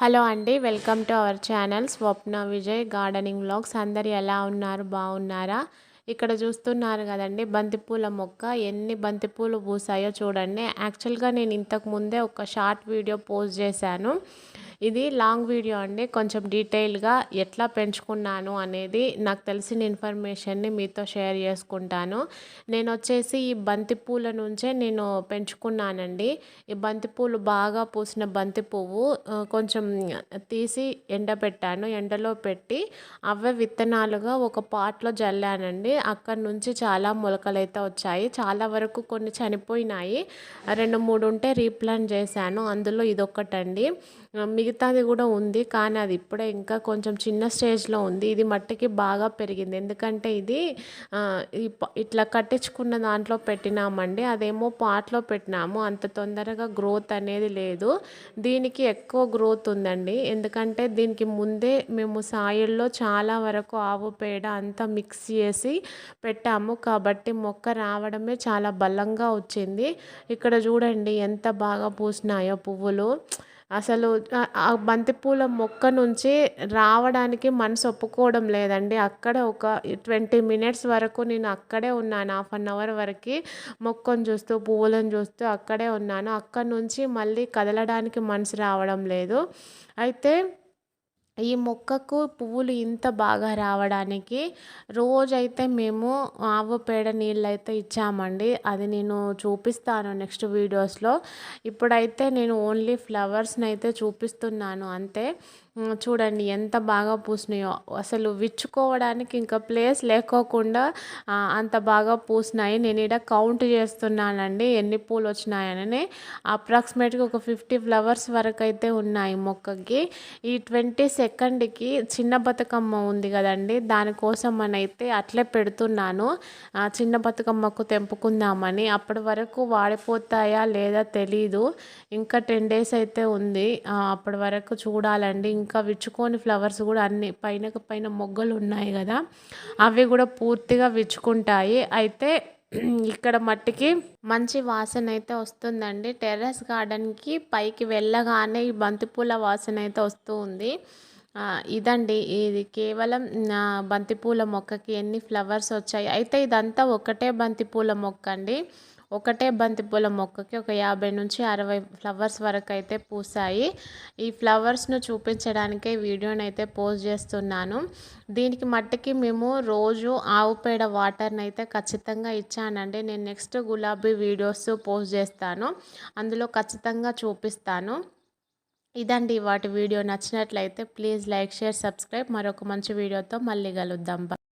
Hello అండి welcome to our channel Swapna Vijay gardening vlogs అందరు ఎలా ఉన్నారు? బాగున్నారా? ఇక్కడ చూస్తున్నారు కదండి బంతిపూల మొక్క. ఎన్ని బంతిపూలు పూసాయో చూడండి. యాక్చువల్గా నేను ఇంతకు ముందే ఒక షార్ట్ వీడియో పోస్ట్ చేశాను. ఇది లాంగ్ వీడియో అండి. కొంచెం డీటెయిల్గా ఎట్లా పెంచుకున్నాను అనేది నాకు తెలిసిన ఇన్ఫర్మేషన్ని మీతో షేర్ చేసుకుంటాను. నేను వచ్చేసి ఈ బంతి పూల నుంచే నేను పెంచుకున్నానండి. ఈ బంతి పూలు బాగా పూసిన బంతి పువ్వు కొంచెం తీసి ఎండబెట్టాను ఎండలో పెట్టి అవే విత్తనాలుగా ఒక పాట్లో జల్లానండి. అక్కడి నుంచి చాలా మొలకలైతే వచ్చాయి. చాలా వరకు కొన్ని చనిపోయినాయి. రెండు మూడు ఉంటే రీప్లాంట్ చేశాను. అందులో ఇదొక్కటండి. మిగతాది కూడా ఉంది కానీ అది ఇప్పుడే ఇంకా కొంచెం చిన్న స్టేజ్లో ఉంది. ఇది మట్టికి బాగా పెరిగింది. ఎందుకంటే ఇది ఇట్లా కట్టించుకున్న దాంట్లో పెట్టినామండి. అదేమో పాట్లో పెట్టినాము. అంత తొందరగా గ్రోత్ అనేది లేదు. దీనికి ఎక్కువ గ్రోత్ ఉందండి. ఎందుకంటే దీనికి ముందే మేము సాయిల్లో చాలా వరకు ఆవు పేడ అంతా మిక్స్ చేసి పెట్టాము. కాబట్టి మొక్క రావడమే చాలా బలంగా వచ్చింది. ఇక్కడ చూడండి ఎంత బాగా పూసినాయో పువ్వులు. అసలు ఆ బంతిపూల మొక్క నుంచి రావడానికి మనసు ఒప్పుకోవడం లేదండి. అక్కడ ఒక ట్వంటీ మినిట్స్ వరకు నేను అక్కడే ఉన్నాను. హాఫ్ అన్ అవర్ వరకు మొక్కను చూస్తూ పువ్వులను చూస్తూ అక్కడే ఉన్నాను. అక్కడ నుంచి మళ్ళీ కదలడానికి మనసు రావడం లేదు. అయితే ఈ మొక్కకు పువ్వులు ఇంత బాగా రావడానికి రోజైతే మేము ఆవు పేడ నీళ్ళు అయితే ఇచ్చామండి. అది నేను చూపిస్తాను నెక్స్ట్ వీడియోస్లో. ఇప్పుడైతే నేను ఓన్లీ ఫ్లవర్స్ని అయితే చూపిస్తున్నాను అంతే. చూడండి ఎంత బాగా పూసినాయో. అసలు విచ్చుకోవడానికి ఇంకా ప్లేస్ లేకోకుండా అంత బాగా పూసినాయి. నేను ఇక్కడ కౌంట్ చేస్తున్నానండి ఎన్ని పూలు వచ్చినాయని అప్రాక్సిమేట్గా ఒక ఫిఫ్టీ ఫ్లవర్స్ వరకు అయితే ఉన్నాయి మొక్కకి. ఈ ట్వంటీ సెకండ్కి చిన్న బతుకమ్మ ఉంది కదండి. దానికోసం అని అయితే అట్లే పెడుతున్నాను. చిన్న బతుకమ్మకు తెంపుకుందామని. అప్పటి వరకు వాడిపోతాయా లేదా తెలీదు. ఇంకా టెన్ డేస్ అయితే ఉంది. అప్పటి వరకు చూడాలండి. ఇంకా విచ్చుకొని ఫ్లవర్స్ కూడా అన్ని పైన పైన మొగ్గలు ఉన్నాయి కదా అవి కూడా పూర్తిగా విచ్చుకుంటాయి. అయితే ఇక్కడ మట్టికి మంచి వాసన అయితే వస్తుందండి. టెర్రస్ గార్డెన్కి పైకి వెళ్ళగానే ఈ బంతిపూల వాసన అయితే వస్తూ ఉంది. ఇదండి ఇది కేవలం బంతిపూల మొక్కకి ఎన్ని ఫ్లవర్స్ వచ్చాయి. అయితే ఇదంతా ఒకటే బంతిపూల మొక్క అండి ఒకటే బంతిపూల మొక్కకి ఒక యాభై నుంచి అరవై ఫ్లవర్స్ వరకు అయితే పూసాయి. ఈ ఫ్లవర్స్ను చూపించడానికే వీడియోని అయితే పోస్ట్ చేస్తున్నాను. దీనికి మట్టికి మేము రోజు ఆవు పేడ వాటర్ని అయితే ఖచ్చితంగా ఇచ్చానండి. నేను నెక్స్ట్ గులాబీ వీడియోస్ పోస్ట్ చేస్తాను. అందులో ఖచ్చితంగా చూపిస్తాను. ఇదండి వాటి వీడియో నచ్చినట్లయితే ప్లీజ్ లైక్ షేర్ సబ్స్క్రైబ్ మరొక మంచి వీడియోతో మళ్ళీ కలుద్దాం.